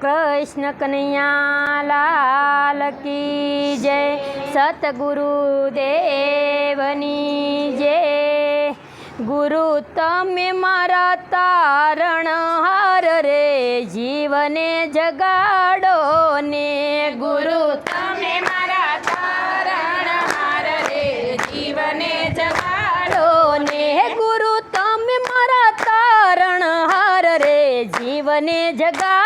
કૃષ્ણ કનૈયા લાલ કી જય. સતગુરુ દેવની જય. ગુરુ તમે મારા તારણ હાર રે, જીવને જગાડો ને. ગુરુ તમે મારા તારણ હાર રે, જીવને જગાડો ને. ગુરુ તમે મારા તારણ હાર રે, જીવને જગાડો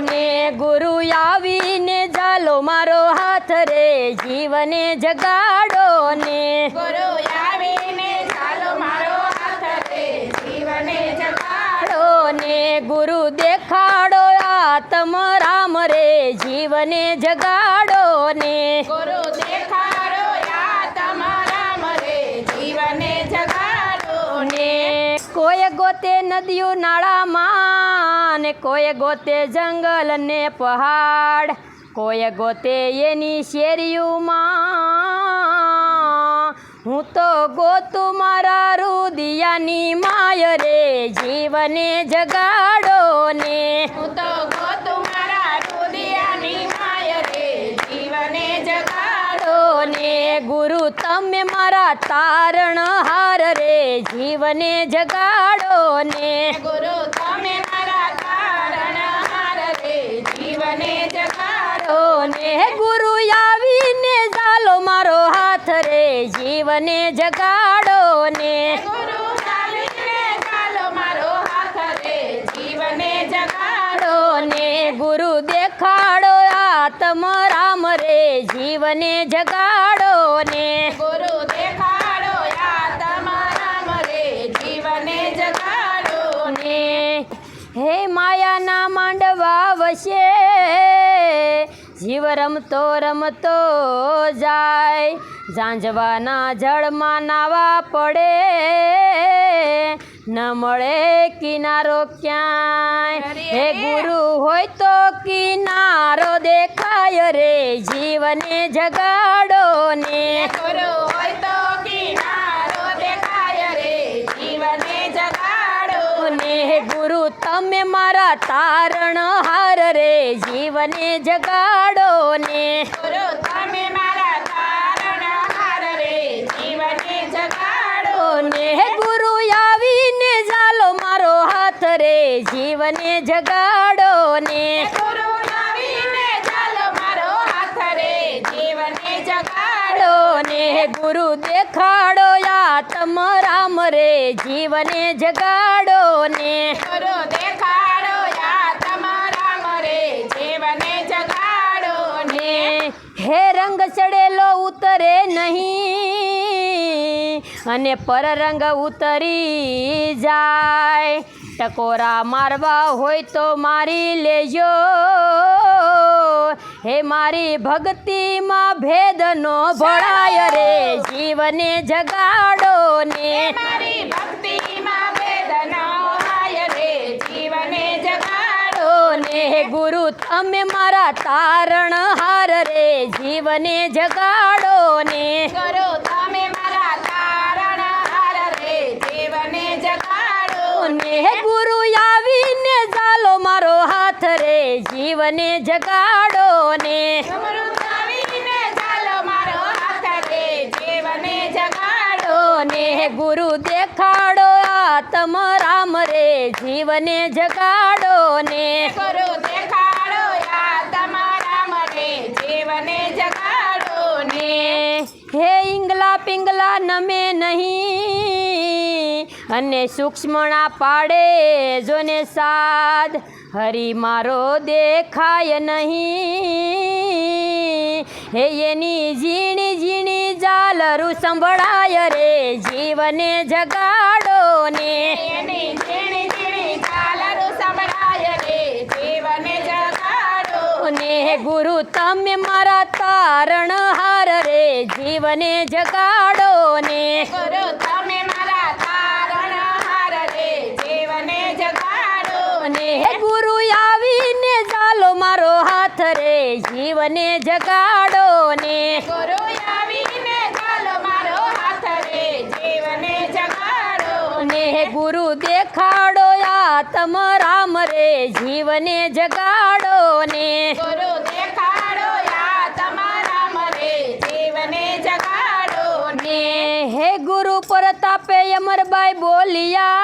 ને ગુરુ આવીને જાલો મારો હાથ રે જીવને જગાડો ને. ગુરુ આવીને જાલો મારો હાથ રે જીવને જગાડો ને. ગુરુ દેખાડો આત્મ રામ રે જીવને જગાડો ગોતે નદીઓ નાળામાં ને કોઈ ગોતે જંગલ ને પહાડ. કોઈ ગોતે એની શેરીઓમાં. હું તો ગોતું મારા રુદિયાની માય રે, જીવને જગાડો. તમે મારા તારણ હાર રે જીવને જગાડો ને. ગુરુ તમે મારા તારણ હાર રે જીવને જગાડો જગાડો ને ગુરુ આવીને ચાલો મારો હાથ રે જીવને જગાડો ને. ગુરુ આવીને ચાલો મારો હાથ રે જીવને જગાડો ને. ગુરુ દેખાડો આત્મ રામ રે જીવને જગાડો જીવ રમતો રમતો જાય. ઝાંઝવાના જળમાં નાવા પડે. ન મળે કિનારો ક્યાંય. હે ગુરુ હોય તો કિનારો દેખાય રે. જીવને જગાડો ને. ગુરુ તમે મારા તારણ હાર રે જીવને જગાડો ને. ગુરુ તમે મારા તારણ હાર રે જીવને જગાડો ને. ગુરુ આવીને ઝાલો મારો હાથ રે જીવને જગાડો ને. ગુરુ આવીને ચાલો મારો હાથ રે જીવને જગાડો ને. ગુરુ દેખાડો આત્મ રામ રે જીવને જગાડો ને. ગુરુ હે રંગ ચડેલો ઉતરે નહીં અને પરરંગ ઉતરી જાય. ટકોરા મારવા હોય તો મારી લેજો. હે મારી ભક્તિમાં ભેદનો ભળાય રે. જીવને જગાડો ને. મારી તમે મારા તારણ હાર રે જીવને જગાડો ને. ગુરુ તમે મારા તારણ હાર રે જીવને જગાડો ને. ગુરુ આવીને ચાલો મારો હાથ રે જીવને જગાડો ને. ગુરુ આવીને ચાલો મારો હાથ રે જીવને જગાડો ને. ગુરુ દેખાડો આત્મ રામ રે જીવને જગાડો ને. ગુરુ પિંગલા નમે નહીં. અને સૂક્ષ્મણા પાડે જોને સાદ. હરી મારો દેખાય નહીં. હે એની ઝીણી ઝીણી જાલરું સંભળાય રે. જીવને જગાડો ને એની ઝીણી ઝીણી ઝાલરો સંભળાય રે જીવને જગાડો ને ગુરુ તમે મારા તારણ હાર રે જીવને જગાડો ને. ગુરુ તમે મારા તારણ હાર રે જીવને જગાડો ને. ગુરુ આવીને ચાલો મારો હાથ રે જીવને જગાડો ને. ગુરુ આવીને ચાલો મારો હાથ રે જીવને જગાડો હે ગુરુ દેખાડો આત્મ રામ રે જીવને જગાડો ને. અમરબાઈ બોલિયા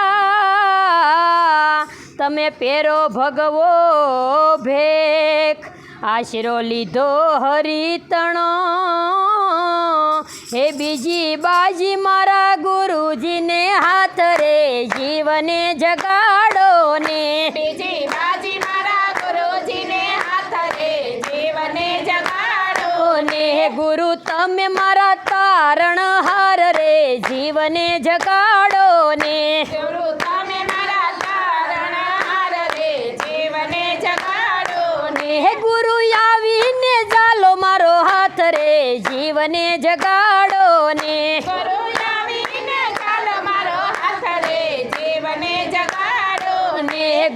તમે પેરો ભગવો ભેખ આશરો લીધો હરિતણો. હે બીજી બાજી મારા ગુરુજીને હાથ રે જીવને જગાડો ને. બીજી બાજી મારા ગુરુજીને હાથ રે જીવને જગાડો ને ગુરુ તમે મારા તારણ હાર રે જીવને જગાડો ને. હે ગુરુ આવીને ચાલો મારો હાથ રે જીવને જગાડો ને.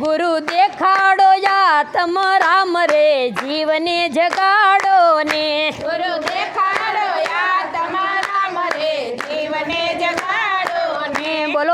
ગુરુ દેખાડો યા તમ રામ રે જીવને જગાડો ને. ગુરુ દેખાડો યા તમારા મરે જીવને જગાડો ને ને બોલો